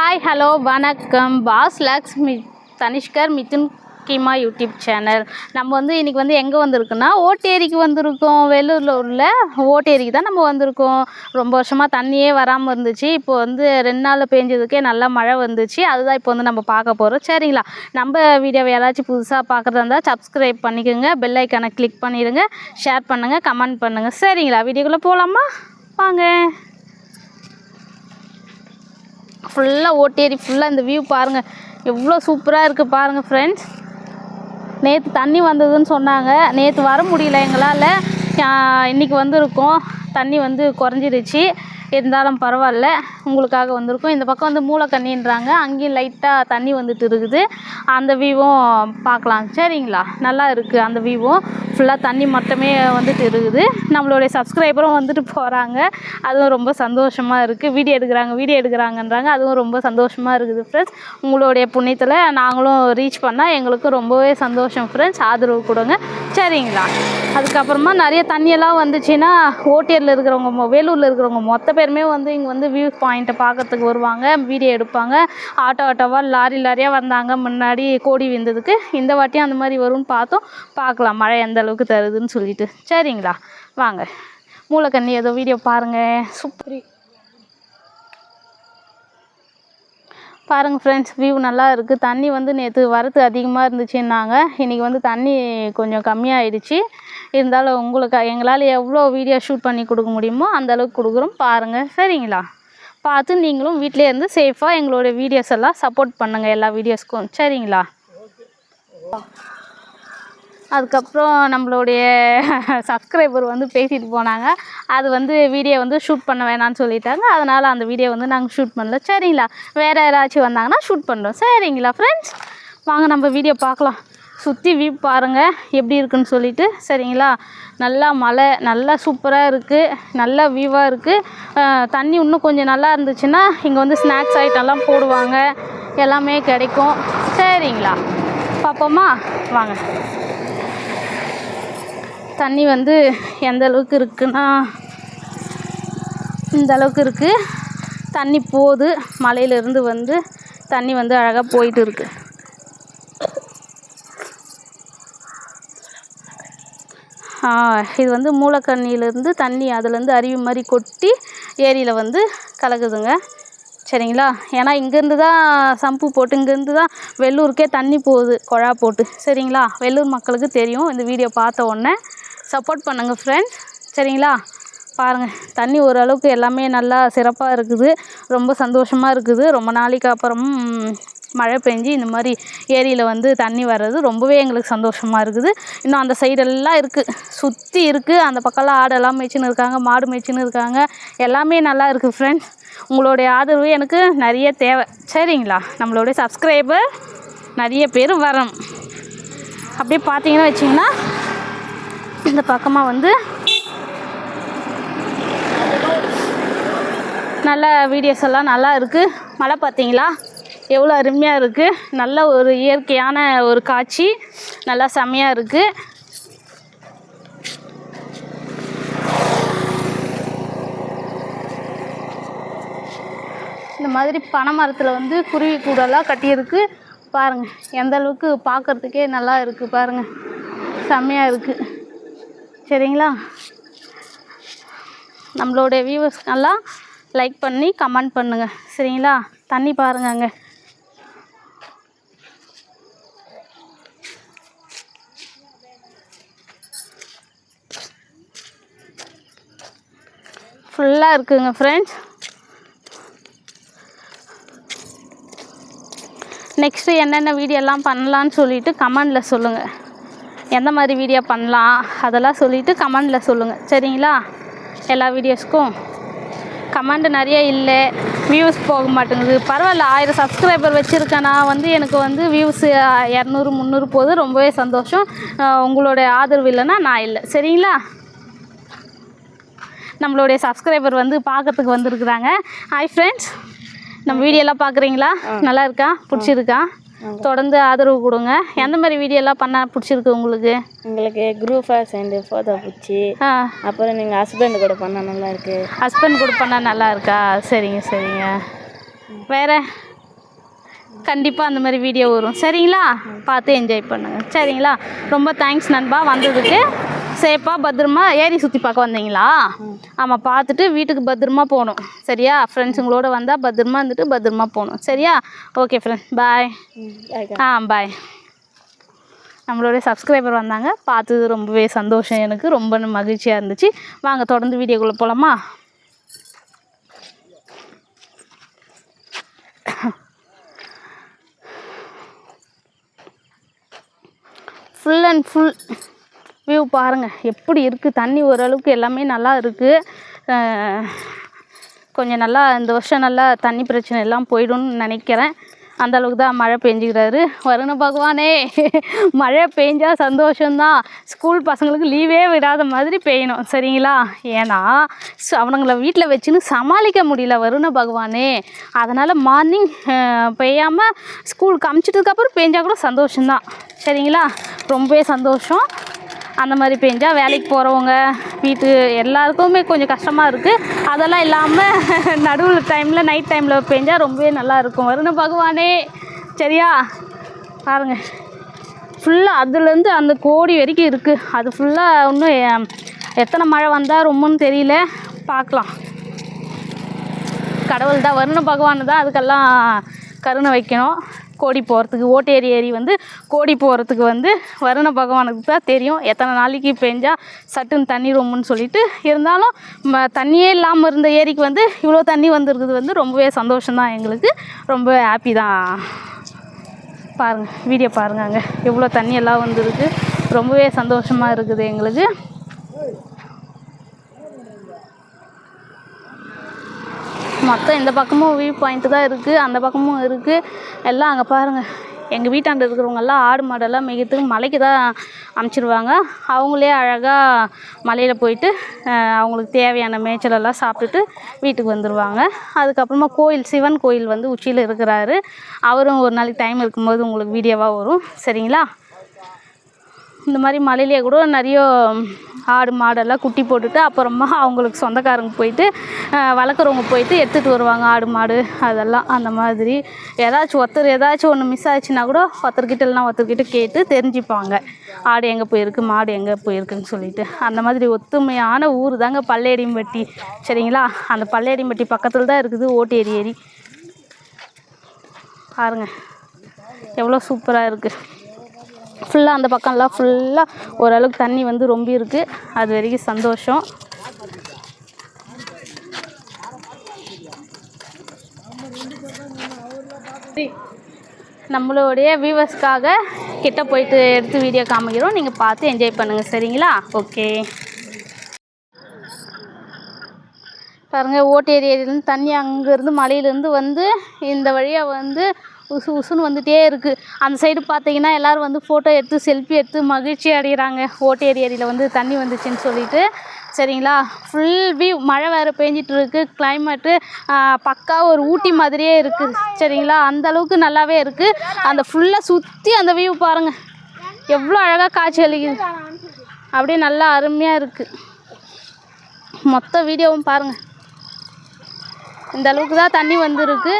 Hi hello வணக்கம். பாஸ் லக்ஸ் மி தனிஷ்கர் மிதுன் கிமா யூடியூப் சேனல். நம்ம வந்து இன்றைக்கி வந்து எங்கே வந்திருக்குன்னா ஓட்டேரிக்கு வந்திருக்கோம். வேலூரில் உள்ள ஓட்டேரிக்கு தான் நம்ம வந்திருக்கோம். ரொம்ப வருஷமாக தண்ணியே வராமல் இருந்துச்சு. இப்போ வந்து ரெண்டு நாள் பேஞ்சதுக்கே நல்லா மழை வந்துச்சு. அதுதான் இப்போ வந்து நம்ம பார்க்க போகிறோம் சரிங்களா? நம்ம வீடியோவை யாராச்சும் புதுசாக பார்க்குறதா இருந்தால் சப்ஸ்கிரைப் பண்ணிக்கோங்க. பெல் ஐக்கானை கிளிக் பண்ணிடுங்க. ஷேர் பண்ணுங்கள் கமெண்ட் பண்ணுங்கள் சரிங்களா? வீடியோக்குள்ளே போகலாமா வாங்க. ஃபுல்லாக ஓட்டேரி ஃபுல்லாக இந்த வியூ பாருங்கள் எவ்வளோ சூப்பராக இருக்குது பாருங்கள் ஃப்ரெண்ட்ஸ் நேற்று தண்ணி வந்ததுன்னு சொன்னாங்க. நேற்று வர முடியல எங்களால். இன்றைக்கி வந்திருக்கோம். தண்ணி வந்து குறைஞ்சிருச்சு. இருந்தாலும் பரவாயில்ல உங்களுக்காக வந்திருக்கும். இந்த பக்கம் வந்து மூளைக்கண்ணின்றாங்க அங்கேயும் லைட்டாக தண்ணி வந்துட்டு இருக்குது. அந்த வியூவும் பார்க்கலாம். சரிங்களா? நல்லா இருக்குது அந்த வியூவும் ஃபுல்லாக தண்ணி மட்டுமே வந்துட்டு இருக்குது. நம்மளுடைய சப்ஸ்கிரைபரும் வந்துட்டு போகிறாங்க அதுவும் ரொம்ப சந்தோஷமாக இருக்குது வீடியோ எடுக்கிறாங்க வீடியோ எடுக்கிறாங்கன்றாங்க. அதுவும் ரொம்ப சந்தோஷமாக இருக்குது ஃப்ரெண்ட்ஸ் உங்களுடைய புண்ணியத்தில் நாங்களும் ரீச் பண்ணால் எங்களுக்கு ரொம்பவே சந்தோஷம் ஃப்ரெண்ட்ஸ் ஆதரவு கொடுங்க. சரிங்களா? அதுக்கப்புறமா நிறைய தண்ணியெல்லாம் வந்துச்சுன்னா ஓட்டியரில் இருக்கிறவங்க மொ- வேலூரில் இருக்கிறவங்க மொத்த பேருமே வந்து இங்கே வந்து வியூ பாயிண்ட்டை பார்க்கறதுக்கு வருவாங்க. வீடியோ எடுப்பாங்க. ஆட்டோ ஆட்டோவாக லாரி லாரியாக வந்தாங்க. முன்னாடி கோடி விந்ததுக்கு இந்த வாட்டியும் அந்த மாதிரி வரும்னு பார்த்தோம். பார்க்கலாம். மழை எந்த அளவுக்கு தருதுன்னு சொல்லிட்டு. சரிங்களா? வாங்க. மூளைக்கண்ணி ஏதோ வீடியோ பாருங்கள் சூப்பரி. பாருங்கள் ஃப்ரெண்ட்ஸ் வியூ நல்லா இருக்குது தண்ணி வந்து நேற்று வரத்து அதிகமாக இருந்துச்சுன்னாங்க. இன்றைக்கி வந்து தண்ணி கொஞ்சம் கம்மியாயிடுச்சு. இருந்தாலும் உங்களுக்கு எங்களால் எவ்வளோ வீடியோ ஷூட் பண்ணி கொடுக்க முடியுமோ அந்தளவுக்கு கொடுக்குறோம். பாருங்கள் சரிங்களா? பார்த்து நீங்களும் வீட்டிலே இருந்து சேஃபாக எங்களோட வீடியோஸ் எல்லாம் சப்போர்ட் பண்ணுங்கள் எல்லா வீடியோஸ்க்கும் சரிங்களா? அதுக்கப்புறம் நம்மளுடைய சப்ஸ்கிரைபர் வந்து பேசிட்டு போனாங்க. அது வந்து வீடியோ வந்து ஷூட் பண்ண வேணாம்னு சொல்லிட்டாங்க. அதனால் அந்த வீடியோ வந்து நாங்கள் ஷூட் பண்ணல. சரிங்களா? வேறு யாராச்சும் வந்தாங்கன்னா ஷூட் பண்ணுறோம் சரிங்களா ஃப்ரெண்ட்ஸ் வாங்க நம்ம வீடியோ பார்க்கலாம். சுற்றி வியூ பாருங்கள் எப்படி இருக்குன்னு சொல்லிட்டு. சரிங்களா? நல்லா மழை நல்லா சூப்பராக இருக்குது நல்லா வியூவாக இருக்குது தண்ணி இன்னும் கொஞ்சம் நல்லா இருந்துச்சுன்னா இங்கே வந்து ஸ்நாக்ஸ் ஐட்டம்லாம் போடுவாங்க. எல்லாமே கிடைக்கும். சரிங்களா? பார்ப்போமா? வாங்க. தண்ணி வந்து எந்த அளவுக்கு இருக்குன்னா இந்த அளவுக்கு இருக்குது தண்ணி போகுது மலையிலேருந்து வந்து தண்ணி வந்து அழகாக போயிட்டு இருக்கு. இது வந்து மூலக்கண்ணியிலேருந்து தண்ணி அதுலேருந்து அருவி மாதிரி கொட்டி ஏரியில் வந்து கலக்குதுங்க. சரிங்களா? ஏன்னா இங்கேருந்து தான் சம்பு போட்டு இங்கேருந்து தான் வெள்ளூருக்கே தண்ணி போகுது குழா போட்டு. சரிங்களா? வெள்ளூர் மக்களுக்கு தெரியும். இந்த வீடியோ பார்த்த உடனே சப்போர்ட் பண்ணுங்கள் ஃப்ரெண்ட்ஸ் சரிங்களா? பாருங்கள் தண்ணி ஓரளவுக்கு எல்லாமே நல்லா சிறப்பாக இருக்குது. ரொம்ப சந்தோஷமாக இருக்குது. ரொம்ப நாளைக்கு அப்புறம் மழை பெஞ்சு இந்த மாதிரி ஏரியில் வந்து தண்ணி வர்றது ரொம்பவே எங்களுக்கு சந்தோஷமாக இருக்குது. இன்னும் அந்த சைடெல்லாம் இருக்குது சுற்றி இருக்குது அந்த பக்கம்லாம் ஆடெல்லாம் மேய்ச்சின்னு இருக்காங்க மாடு மேய்ச்சின்னு இருக்காங்க. எல்லாமே நல்லா இருக்குது ஃப்ரெண்ட்ஸ் உங்களுடைய ஆதரவு எனக்கு நிறைய தேவை. சரிங்களா? நம்மளுடைய சப்ஸ்கிரைபர் நிறைய பேர் வரும். அப்படியே பார்த்தீங்கன்னா வச்சிங்கன்னா இந்த பக்கமாக வந்து நல்ல வீடியோஸ் எல்லாம் நல்லா இருக்குது மழை பார்த்தீங்களா? எவ்வளோ அருமையாக இருக்குது நல்ல ஒரு இயற்கையான ஒரு காட்சி. நல்லா செம்மையாக இருக்குது இந்த மாதிரி பனை மரத்தில் வந்து குருவி கூடெல்லாம் கட்டியிருக்கு. பாருங்கள் எந்த அளவுக்கு பார்க்குறதுக்கே நல்லா இருக்குது பாருங்கள் செம்மையாக இருக்குது சரிங்களா? நம்மளோட வியூவர்ஸ்க்கெல்லாம் லைக் பண்ணி கமெண்ட் பண்ணுங்கள் சரிங்களா? தண்ணி பாருங்க அங்கே ஃபுல்லாக இருக்குங்க ஃப்ரெண்ட்ஸ் நெக்ஸ்ட்டு என்னென்ன வீடியோலாம் பண்ணலான்னு சொல்லிட்டு கமெண்டில் சொல்லுங்கள் எந்த மாதிரி வீடியோ பண்ணலாம்? அதெல்லாம் சொல்லிவிட்டு கமெண்டில் சொல்லுங்கள் சரிங்களா? எல்லா வீடியோஸ்க்கும் கமெண்ட் நிறைய இல்லை. வியூஸ் போக மாட்டேங்குது. பரவாயில்ல ஆயிரம் சப்ஸ்கிரைபர் வச்சுருக்கேன்னா வந்து எனக்கு வந்து வியூஸ் இரநூறு முந்நூறு போகுது. ரொம்பவே சந்தோஷம். உங்களுடைய ஆதரவு இல்லைன்னா நான் இல்லை. சரிங்களா? நம்மளுடைய சப்ஸ்கிரைபர் வந்து பார்க்கறதுக்கு வந்திருக்குறாங்க. ஹாய் ஃப்ரெண்ட்ஸ் நம்ம வீடியோலாம் பார்க்குறீங்களா? நல்லா இருக்கா பிடிச்சிருக்கா? தொடர்ந்து ஆதரவு கொடுங்க. எந்த மாதிரி வீடியோலாம் பண்ணால் பிடிச்சிருக்கு உங்களுக்கு? உங்களுக்கு குரூப்பாக சேர்ந்து ஃபோட்டோ பிடிச்சி ஆ. அப்புறம் நீங்கள் ஹஸ்பண்ட் கூட பண்ணால் நல்லா இருக்கு ஹஸ்பண்ட் கூட பண்ணால் நல்லா இருக்கா சரிங்க. சரிங்க வேறு? கண்டிப்பாக அந்த மாதிரி வீடியோ வரும். சரிங்களா? பார்த்து என்ஜாய் பண்ணுங்கள் சரிங்களா? ரொம்ப தேங்க்ஸ் நண்பா வந்ததுக்கு. சேஃபாக பத்திரமா ஏரி சுற்றி பார்க்க வந்தீங்களா? ஆமாம் பார்த்துட்டு வீட்டுக்கு பத்திரமா போகணும். சரியா? ஃப்ரெண்ட்ஸுங்களோட வந்தால் பத்திரமா இருந்துட்டு பத்திரமா போகணும். சரியா? ஓகே ஃப்ரெண்ட் பாய் ஆ பாய் நம்மளுடைய சப்ஸ்கிரைபர் வந்தாங்க. பார்த்தது ரொம்பவே சந்தோஷம் எனக்கு. ரொம்ப மகிழ்ச்சியாக இருந்துச்சு. வாங்க தொடர்ந்து வீடியோக்குள்ளே போகலாமா ஃபுல் அண்ட் ஃபுல் வியூ பாருங்கள் எப்படி இருக்குது தண்ணி ஓரளவுக்கு எல்லாமே நல்லா இருக்குது கொஞ்சம் நல்லா இந்த வருஷம் நல்லா தண்ணி பிரச்சனை எல்லாம் போயிடும்னு நினைக்கிறேன். அந்த அளவுக்கு தான் மழை பெஞ்சுக்கிறாரு. வருண பகவானே மழை பெஞ்சால் சந்தோஷம்தான். ஸ்கூல் பசங்களுக்கு லீவே விடாத மாதிரி பெய்யணும் சரிங்களா? ஏன்னா அவனுங்களை வீட்டில் வச்சுன்னு சமாளிக்க முடியல வருண பகவானே. அதனால் மார்னிங் பெய்யாமல் ஸ்கூலுக்கு அமுச்சிட்டதுக்கப்புறம் பெஞ்சால் கூட சந்தோஷம்தான் சரிங்களா? ரொம்பவே சந்தோஷம். அந்த மாதிரி பெஞ்சால் வேலைக்கு போகிறவங்க வீட்டு எல்லாருக்குமே கொஞ்சம் கஷ்டமாக இருக்குது அதெல்லாம் இல்லாமல் நடுவில் டைமில் நைட் டைமில் பெஞ்சால் ரொம்பவே நல்லாயிருக்கும் வருண பகவானே சரியா? பாருங்கள் ஃபுல்லாக அதுலேருந்து அந்த கோடி வரைக்கும் இருக்குது அது ஃபுல்லாக இன்னும் எத்தனை மழை வந்தால் ரொம்பன்னு தெரியல. பார்க்கலாம். கடவுள் தான் வருண பகவான் தான் அதுக்கெல்லாம் கருணை வைக்கணும். கோடி போகிறதுக்கு ஓட்டேரி ஏரி வந்து கோடி போகிறதுக்கு வந்து வருண பகவானுக்கு தான் தெரியும். எத்தனை நாளைக்கு பெஞ்சால் சட்டுன்னு தண்ணி ரொம்புன்னு சொல்லிட்டு. இருந்தாலும் ம தண்ணியே இல்லாமல் இருந்த ஏரிக்கு வந்து இவ்வளோ தண்ணி வந்துருக்குது வந்து ரொம்பவே சந்தோஷம்தான் எங்களுக்கு. ரொம்ப ஹாப்பி தான். பாருங்கள் வீடியோ பாருங்க அங்கே. எவ்வளோ தண்ணி எல்லாம் வந்துருக்கு. ரொம்பவே சந்தோஷமாக இருக்குது எங்களுக்கு. மொத்தம் இந்த பக்கமும் வியூ பாயிண்ட்டு தான் இருக்குது அந்த பக்கமும் இருக்குது எல்லாம் அங்கே பாருங்கள் எங்கள் வீட்டாண்ட இருக்கிறவங்கெல்லாம் ஆடு மாடெல்லாம் மேய்க்கிறதுக்கு மலைக்கு தான் அமுச்சிடுவாங்க அவங்களே அழகாக மலையில் போயிட்டு அவங்களுக்கு தேவையான மேய்ச்சலெல்லாம் சாப்பிட்டுட்டு வீட்டுக்கு வந்துடுவாங்க அதுக்கப்புறமா கோயில் சிவன் கோயில் வந்து உச்சியில் இருக்கிறாரு. அவரும் ஒரு நாளைக்கு டைம் இருக்கும்போது உங்களுக்கு வீடியோவாக வரும். சரிங்களா? இந்த மாதிரி மலையிலேயே கூட நிறைய ஆடு மாடெல்லாம் குட்டி போட்டுட்டு அப்புறமா அவங்களுக்கு சொந்தக்காரங்க போயிட்டு வளர்க்குறவங்க போயிட்டு எடுத்துகிட்டு வருவாங்க. ஆடு மாடு அதெல்லாம் அந்த மாதிரி. ஏதாச்சும் ஒருத்தர் ஏதாச்சும் ஒன்று மிஸ் ஆச்சுன்னா கூட ஒருத்தர்கிட்ட இல்லைனா ஒருத்தர்கிட்ட கேட்டு தெரிஞ்சுப்பாங்க. ஆடு எங்கே போயிருக்கு மாடு எங்கே போயிருக்குன்னு சொல்லிட்டு. அந்த மாதிரி ஒத்துமையான ஊர் தாங்க பல்லேடிம்பட்டி சரிங்களா? அந்த பல்லேடிம்பட்டி பக்கத்தில் தான் இருக்குது ஓட்டேரி ஏரி பாருங்கள் எவ்வளோ சூப்பராக இருக்குது ஃபுல்லாக அந்த பக்கம்லாம் ஃபுல்லாக ஓரளவுக்கு தண்ணி வந்து ரொம்ப இருக்குது அது வரைக்கும் சந்தோஷம். நம்மளுடைய வியூவர்ஸ்க்காக கிட்ட போயிட்டு எடுத்து வீடியோ காமிக்கிறோம். நீங்கள் பார்த்து என்ஜாய் பண்ணுங்கள் சரிங்களா? ஓகே பாருங்கள் ஓட்டு ஏரியிலேருந்து தண்ணி அங்கேருந்து மலையிலேருந்து வந்து இந்த வழியாக வந்து உசு உசுன்னு வந்துகிட்டே இருக்குது அந்த சைடு பார்த்தீங்கன்னா எல்லோரும் வந்து ஃபோட்டோ எடுத்து செல்ஃபி எடுத்து மகிழ்ச்சி அடைகிறாங்க ஓட்டேரி ஏரியில் வந்து தண்ணி வந்துச்சுன்னு சொல்லிட்டு. சரிங்களா? ஃபுல் வியூ மழை வேறு பெஞ்சிட்டு இருக்கு. கிளைமேட்டு பக்கா ஒரு ஊட்டி மாதிரியே இருக்குது சரிங்களா? அந்த அளவுக்கு நல்லாவே இருக்குது அந்த ஃபுல்லாக சுற்றி அந்த வியூ பாருங்கள் எவ்வளோ அழகாக காட்சி அளிக்குது. அப்படியே நல்லா அருமையாக இருக்குது மொத்த வீடியோவும் பாருங்கள் இந்த அளவுக்கு தான் தண்ணி வந்துருக்கு.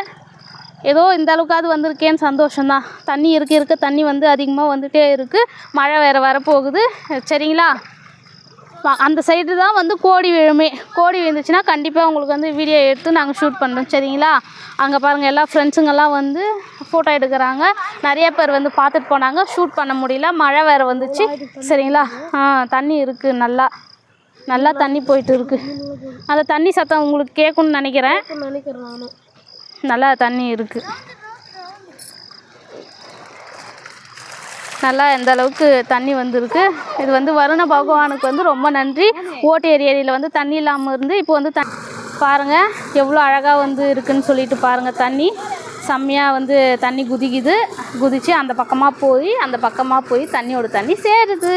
ஏதோ இந்த அளவுக்காவது வந்திருக்கேன்னு சந்தோஷம்தான். தண்ணி இருக்க இருக்க. தண்ணி வந்து அதிகமாக வந்துகிட்டே இருக்குது மழை வேறு வரப்போகுது. சரிங்களா? அந்த சைடு தான் வந்து கோடி விழுமே. கோடி விழுந்துச்சுன்னா கண்டிப்பாக உங்களுக்கு வந்து வீடியோ எடுத்து நாங்கள் ஷூட் பண்ணுறோம் சரிங்களா? அங்கே பாருங்கள் எல்லா ஃப்ரெண்ட்ஸுங்கெல்லாம் வந்து ஃபோட்டோ எடுக்கிறாங்க. நிறைய பேர் வந்து பார்த்துட்டு போனாங்க. ஷூட் பண்ண முடியல. மழை வேறு வந்துச்சு. சரிங்களா? ஆ தண்ணி இருக்குது நல்லா நல்லா தண்ணி போயிட்டு இருக்கு. அந்த தண்ணி சத்தம் உங்களுக்கு கேட்கணும்னு நினைக்கிறேன். நினைக்கிறேன் நல்லா தண்ணி இருக்குது நல்லா எந்த அளவுக்கு தண்ணி வந்திருக்கு. இது வந்து வருண பகவானுக்கு வந்து ரொம்ப நன்றி. ஓட்டேரி ஏரியில் வந்து தண்ணி இல்லாமல் இருந்து இப்போ வந்து த பாருங்கள் எவ்வளோ அழகாக வந்து இருக்குன்னு சொல்லிட்டு பாருங்கள் தண்ணி. செம்மையாக வந்து தண்ணி குதிக்குது. குதித்து அந்த பக்கமாக போய் அந்த பக்கமாக போய் தண்ணியோட தண்ணி சேருது.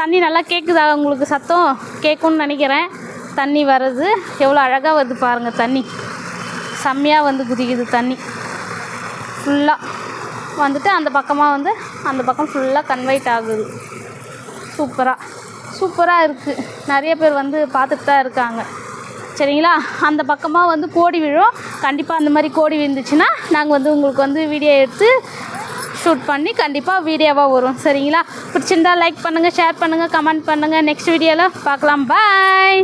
தண்ணி நல்லா கேட்குதா உங்களுக்கு? சத்தம் கேட்கும்னு நினைக்கிறேன். தண்ணி வர்றது எவ்வளோ அழகாக வருது பாருங்கள் தண்ணி. செம்மையாக வந்து குதிக்குது தண்ணி. ஃபுல்லாக வந்துட்டு அந்த பக்கமாக வந்து அந்த பக்கம் ஃபுல்லாக கன்வைட் ஆகுது. சூப்பராக சூப்பராக இருக்குது நிறைய பேர் வந்து பார்த்துட்டு தான் இருக்காங்க. சரிங்களா? அந்த பக்கமாக வந்து கோடி விழும். கண்டிப்பாக அந்த மாதிரி கோடி விழுந்துச்சுன்னா நாங்கள் வந்து உங்களுக்கு வந்து வீடியோ எடுத்து ஷூட் பண்ணி கண்டிப்பாக வீடியோவாக வரும். சரிங்களா? பிடிச்சிருந்தா லைக் பண்ணுங்கள் ஷேர் பண்ணுங்கள் கமெண்ட் பண்ணுங்கள் நெக்ஸ்ட் வீடியோவில் பார்க்கலாம். பாய்